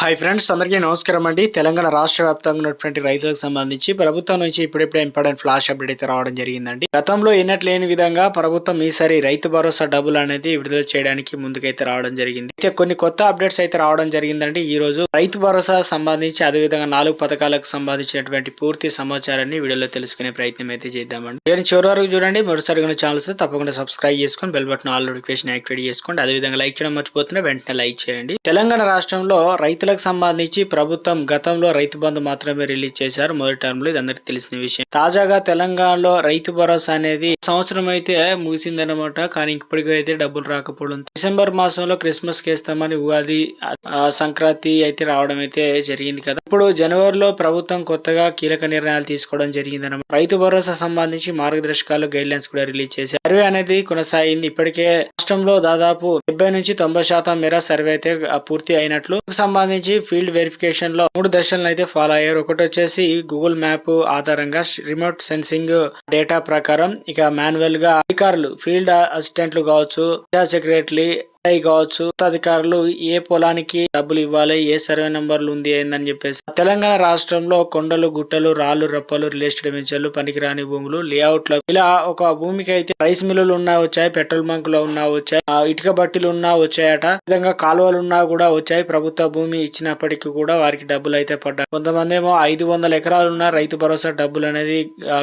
Hi friends అందరికీ నమస్కారం అండి. తెలంగాణ రాష్ట్ర వ్యాప్తంగా ఉన్నటువంటి రైతులకు సంబంధించి ప్రభుత్వం నుంచి ఇప్పుడిప్పుడే ఇంపార్టెంట్ ఫ్లాష్ అప్డేట్ అయితే రావడం జరిగిందండి. గతంలో ఎన్నట్లు లేని విధంగా ప్రభుత్వం ఈసారి రైతు భరోసా డబ్బులు అనేది విడుదల చేయడానికి ముందుకైతే రావడం జరిగింది. అయితే కొన్ని కొత్త అప్డేట్స్ అయితే రావడం జరిగిందండి. ఈ రోజు రైతు భరోసా సంబంధించి అదేవిధంగా నాలుగు పథకాలకు సంబంధించినటువంటి పూర్తి సమాచారాన్ని వీడియోలో తెలుసుకునే ప్రయత్నం అయితే చేద్దామండి. నేను చివరి వరకు చూడండి. మరోసారి ఛానల్స్ తప్పకుండా సబ్స్క్రైబ్ చేసుకొని bell button all notification activate చేసుకోండి. అదేవిధంగా లైక్ చేయడం మర్చిపోతున్నా వెంటనే లైక్ చేయండి. తెలంగాణ రాష్ట్రంలో రైతులకు సంబంధించి ప్రభుత్వం గతంలో రైతు బంధు మాత్రమే రిలీజ్ చేశారు. మొదటి టర్మ్లో ఇది అందరికి తెలిసిన విషయం. తాజాగా తెలంగాణలో రైతు భరోసా అనేది సంవత్సరం అయితే ముగిసిందనమాట కానీ ఇప్పటికైతే డబ్బులు రాకపోవడం. డిసెంబర్ మాసంలో క్రిస్మస్ కేస్తామని ఉగాది సంక్రాంతి అయితే రావడం అయితే జరిగింది కదా. ఇప్పుడు జనవరిలో ప్రభుత్వం కొత్తగా కీలక నిర్ణయాలు తీసుకోవడం జరిగిందనమాట రైతు భరోసా సంబంధించి మార్గదర్శకాలు గైడ్ లైన్స్ కూడా రిలీజ్ చేశారు. సర్వే అనేది కొనసాగింది. ఇప్పటికే రాష్ట్రంలో దాదాపు డెబ్బై నుంచి తొంభై శాతం మేర సర్వే అయితే పూర్తి అయినట్లు. సంబంధించి ఫీల్డ్ వెరిఫికేషన్లో మూడు దశలను అయితే ఫాలో అయ్యారు. ఒకటి వచ్చేసి గూగుల్ మ్యాప్ ఆధారంగా రిమోట్ సెన్సింగ్ డేటా ప్రకారం ఇక మాన్యువల్గా అధికారులు ఫీల్డ్ అసిస్టెంట్లు కావచ్చు సెక్రటరీ కావచ్చు. అధికారులు ఏ పొలానికి డబ్బులు ఇవ్వాలి ఏ సర్వే నంబర్లు ఉంది ఏందని చెప్పేసి. తెలంగాణ రాష్ట్రంలో కొండలు గుట్టలు రాళ్ళు రప్పలు రిలేటెడ్ వెంచర్లు పనికిరాని భూములు లేఅవుట్లు. ఇలా ఒక భూమికి అయితే రైస్ మిల్లులు ఉన్నా వచ్చాయి పెట్రోల్ బంకులు ఉన్నా వచ్చాయి. ఇటుక బట్టీలు ఉన్నా వచ్చాయట విధంగా కాలువలు ఉన్నా కూడా వచ్చాయి. ప్రభుత్వ భూమి ఇచ్చినప్పటికీ కూడా వారికి డబ్బులు అయితే పడ్డాయి కొంతమంది ఏమో ఐదు వందల ఎకరాలు ఉన్న రైతు భరోసా డబ్బులు అనేది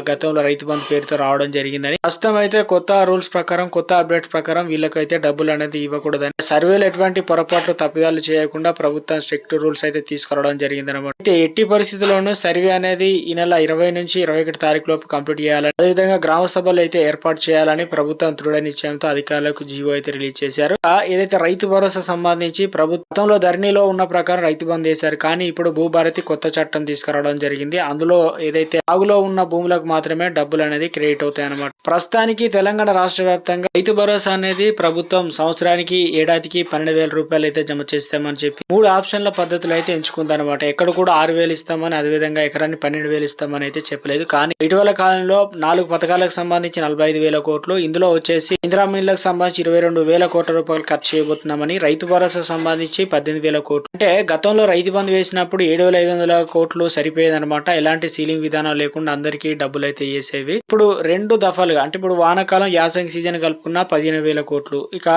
గతంలో రైతు బంధు పేరుతో రావడం జరిగిందని. ప్రస్తుతం అయితే కొత్త రూల్స్ ప్రకారం కొత్త అప్డేట్ ప్రకారం వీళ్ళకైతే డబ్బులు అనేది ఇవ్వకూడదని. సర్వేలు ఎటువంటి పొరపాట్లు తప్పిదాలు చేయకుండా ప్రభుత్వం స్ట్రిక్ట్ రూల్స్ అయితే తీసుకురావడం జరిగింది అనమాట అయితే ఎట్టి పరిస్థితుల్లోనూ సర్వే అనేది ఈ నెల ఇరవై నుంచి ఇరవై ఒకటి తారీఖు లోపు కంప్లీట్ చేయాలని. అదేవిధంగా గ్రామ సభలు అయితే ఏర్పాటు చేయాలని ప్రభుత్వం దృఢ నిశ్చయంతో అధికారులకు జీవో అయితే రిలీజ్ చేశారు. ఏదైతే రైతు భరోసా సంబంధించి ప్రభుత్వంలో ధరణిలో ఉన్న ప్రకారం రైతు బంద్ చేశారు. కానీ ఇప్పుడు భూభారతి కొత్త చట్టం తీసుకురావడం జరిగింది. అందులో ఏదైతే సాగులో ఉన్న భూములకు మాత్రమే డబ్బులు అనేది క్రియేట్ అవుతాయి అనమాట ప్రస్తుతానికి తెలంగాణ రాష్ట్ర వ్యాప్తంగా రైతు భరోసా అనేది ప్రభుత్వం సంవత్సరానికి ఏడాదికి పన్నెండు వేల రూపాయలు అయితే జమ చేస్తామని చెప్పి మూడు ఆప్షన్ల పద్ధతులు అయితే ఎంచుకుందనమాట ఎక్కడ కూడా ఆరు వేలు ఇస్తామని అదేవిధంగా ఎకరాన్ని పన్నెండు వేలు ఇస్తామని అయితే చెప్పలేదు. కానీ ఇటీవల కాలంలో నాలుగు పథకాలకు సంబంధించి నలభై ఐదు వేల కోట్లు. ఇందులో వచ్చేసి ఇందిరా మిల్లకు సంబంధించి ఇరవై రెండు వేల కోట్ల రూపాయలు ఖర్చు చేయబోతున్నామని రైతు భరోసా సంబంధించి పద్దెనిమిది వేల కోట్లు. అంటే గతంలో రైతు బంధు వేసినప్పుడు ఏడు వేల ఐదు వందల కోట్లు సరిపోయేదనమాట ఎలాంటి సీలింగ్ విధానం లేకుండా అందరికీ డబ్బులు అయితే వేసేవి ఇప్పుడు రెండు దఫాలుగా అంటే ఇప్పుడు వానాకాలం యాసంగి సీజన్ కలుపుకున్న పదిహేను వేల కోట్లు. ఇక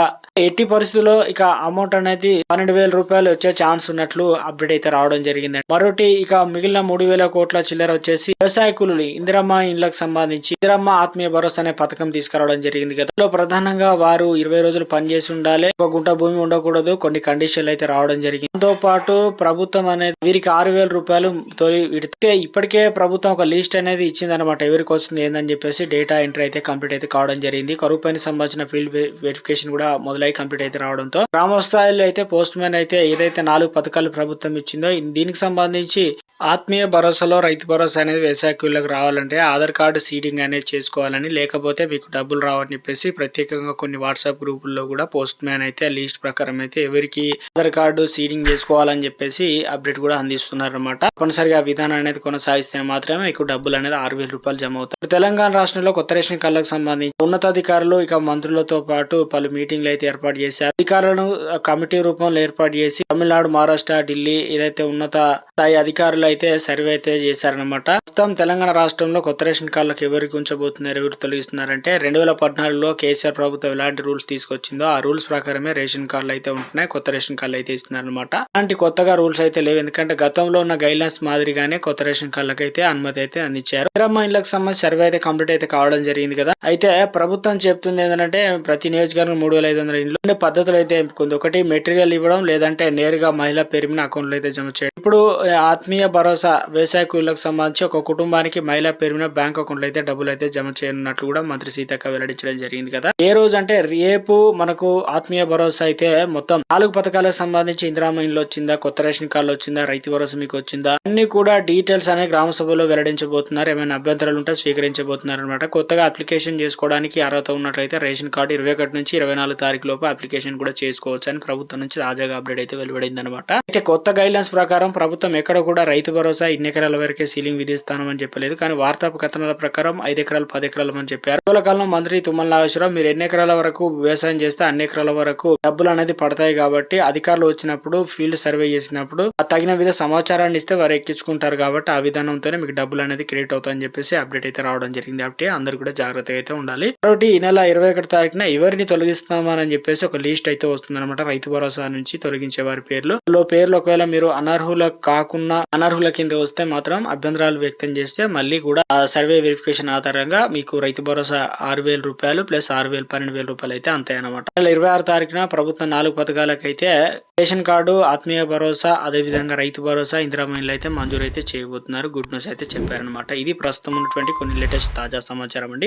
ఎట్టి పరిస్థితుల్లో ఇక అమౌంట్ అనేది పన్నెండు వేల రూపాయలు వచ్చే ఛాన్స్ ఉన్నట్లు అప్డేట్ అయితే రావడం జరిగింది మరొకటి ఇక మిగిలిన మూడు వేల కోట్ల చిల్లర వచ్చేసి వ్యవసాయ కూలీలు ఇందిరమ్మ ఇండ్లకు సంబంధించి ఇందిరమ్మ ఆత్మీయ భరోసా అనే పథకం తీసుకురావడం జరిగింది కదా. ప్రధానంగా వారు ఇరవై రోజులు పనిచేసి ఉండాలి ఒక గుంట భూమి ఉండకూడదు. కొన్ని కండిషన్లు అయితే రావడం జరిగింది. దాంతో పాటు ప్రభుత్వం అనేది వీరికి ఆరు వేల రూపాయలు తొలి విడితే. ఇప్పటికే ప్రభుత్వం ఒక లిస్ట్ అనేది ఇచ్చింది అనమాట ఎవరికి వస్తుంది ఏందని చెప్పేసి డేటా ఎంట్రీ అయితే కంప్లీట్ అయితే కావడం జరిగింది. కరువు పైన సంబంధించిన ఫీల్డ్ వెరిఫికేషన్ కూడా మొదలై కంప్లీట్ అయితే రావడంతో. గ్రామ స్థాయిలో అయితే పోస్ట్ మ్యాన్ అయితే ఏదైతే నాలుగు పథకాలు ప్రభుత్వం ఇచ్చిందో దీనికి సంబంధించి ఆత్మీయ భరోసాలో రైతు భరోసా అనేది వ్యవసాయ కూలీలకు రావాలంటే ఆధార్ కార్డు సీడింగ్ అనేది చేసుకోవాలని లేకపోతే మీకు డబ్బులు రావని చెప్పేసి ప్రత్యేకంగా కొన్ని వాట్సాప్ గ్రూపుల్లో కూడా పోస్ట్ మ్యాన్ అయితే లిస్ట్ ప్రకారం అయితే ఎవరికి ఆధార్ కార్డు సీడింగ్ చేసుకోవాలని చెప్పేసి అప్డేట్ కూడా అందిస్తున్నారు అనమాట తప్పనిసరిగా విధానం అనేది కొనసాగిస్తే మాత్రమే మీకు డబ్బులు అనేది ఆరు వేల రూపాయలు జమ అవుతాయి. తెలంగాణ రాష్ట్రంలో కొత్త రేషన్ కార్డులకు సంబంధించి ఉన్నతాధికారులు ఇక మంత్రులతో పాటు పలు మీటింగ్లు అయితే ఏర్పాటు చేశారు. అధికారులను కమిటీ రూపంలో ఏర్పాటు చేసి తమిళనాడు మహారాష్ట్ర ఢిల్లీ ఏదైతే ఉన్నత స్థాయి అధికారులు అయితే సర్వే అయితే చేశారనమాట ప్రస్తుతం తెలంగాణ రాష్ట్రంలో కొత్త రేషన్ కార్డులకు ఎవరికి ఉంచబోతున్నారు ఎవరు తొలగిస్తున్నారంటే రెండు వేల పద్నాలుగులో కేసీఆర్ ప్రభుత్వం ఎలాంటి రూల్స్ తీసుకొచ్చిందో ఆ రూల్స్ ప్రకారమే రేషన్ కార్డులు అయితే ఉంటున్నాయి కొత్త రేషన్ కార్డులు అయితే ఇస్తున్నారు అనమాట అలాంటి కొత్తగా రూల్స్ అయితే లేవు ఎందుకంటే గతంలో ఉన్న గైడ్లైన్స్ మాదిరిగానే కొత్త రేషన్ కార్డులకు అయితే అనుమతి అయితే అందించారు. ఇందిరమ్మ ఇళ్ళకు సంబంధించి సర్వే అయితే కంప్లీట్ అయితే కావడం జరిగింది కదా. అయితే ప్రభుత్వం చెప్తుంది ఏంటంటే ప్రతి నియోజకవర్గం మూడు వేల ఐదు వందల ఇండ్లు పద్ధతులు అయితే ఎంపుకుంది ఒకటి మెటీరియల్ ఇవ్వడం లేదంటే నేరుగా మహిళా పేరు మీద అకౌంట్లు అయితే జమ చేయడం. ఇప్పుడు ఆత్మీయ భరోసా వ్యవసాయ కూలీలకు సంబంధించి ఒక కుటుంబానికి మహిళ పేరున బ్యాంక్ అకౌంట్లో అయితే డబ్బులు అయితే జమ చేయనున్నట్లు కూడా మంత్రి సీతక్క వెల్లడించడం జరిగింది కదా. ఏ రోజు అంటే రేపు మనకు ఆత్మీయ భరోసా అయితే మొత్తం నాలుగు పథకాలకు సంబంధించి ఇందిరామ వచ్చిందా కొత్త రేషన్ కార్డులు వచ్చిందా రైతు భరోసా మీకు వచ్చిందా అన్ని కూడా డీటెయిల్స్ అనే గ్రామ సభలో వెల్లడించబోతున్నారు. ఏమైనా అభ్యంతరాలు ఉంటే స్వీకరించబోతున్నారు అనమాట కొత్తగా అప్లికేషన్ చేసుకోవడానికి అర్హత ఉన్నట్లయితే రేషన్ కార్డు ఇరవై ఒకటి నుంచి ఇరవై నాలుగు తారీఖు లోపు అప్లికేషన్ కూడా చేసుకోవచ్చు అని ప్రభుత్వం నుంచి తాజాగా అప్డేట్ అయితే వెలువడింది అనమాట అయితే కొత్త గైడ్లైన్స్ ప్రకారం ప్రభుత్వం ఎక్కడ కూడా రైతు భరోసా ఇన్ని ఎకరాల వరకే సీలింగ్ అని చెప్పలేదు. కానీ వార్తా కథనాల ప్రకారం ఐదు ఎకరాలు పది ఎకరాలు అని చెప్పారు. ఇటీవల కాలంలో మంత్రి తుమ్మల నాగేశ్వరరావు మీరు ఎన్ని ఎకరాల వరకు వ్యవసాయం చేస్తే అన్ని ఎకరాల వరకు డబ్బులు అనేది పడతాయి కాబట్టి అధికారులు వచ్చినప్పుడు ఫీల్డ్ సర్వే చేసినప్పుడు తగిన విధ సమాచారాన్ని ఇస్తే వారు ఎక్కించుకుంటారు కాబట్టి ఆ విధానంతోనే మీకు డబ్బులు అనేది క్రియేట్ అవుతాయని చెప్పేసి అప్డేట్ అయితే రావడం జరిగింది. కాబట్టి అందరూ కూడా జాగ్రత్తగా అయితే ఉండాలి. కాబట్టి ఈ నెల ఇరవై ఒకటి తారీఖున ఎవరిని తొలగిస్తామని చెప్పేసి ఒక లిస్ట్ అయితే వస్తుంది అనమాట రైతు భరోసా నుంచి తొలగించే వారి పేర్లు. పేర్లు ఒకవేళ మీరు అనర్హుల కాకుండా అనర్హుల కింద వస్తే మాత్రం అభ్యంతరాలు వ్యక్తం చేస్తే మళ్ళీ కూడా సర్వే వెరిఫికేషన్ ఆధారంగా మీకు రైతు భరోసా ఆరు వేల రూపాయలు ప్లస్ ఆరు వేలు పన్నెండు వేల రూపాయలు అయితే అంతాయన్నమాట ఇరవై ఆరు తారీఖున ప్రభుత్వం నాలుగు పథకాలకైతే రేషన్ కార్డు ఆత్మీయ భరోసా అదే విధంగా రైతు భరోసా ఇందిరామణిలు అయితే మంజూరు అయితే చేయబోతున్నారు. గుడ్ న్యూస్ అయితే చెప్పారనమాట ఇది ప్రస్తుతం ఉన్నటువంటి కొన్ని లేటెస్ట్ తాజా సమాచారం అండి.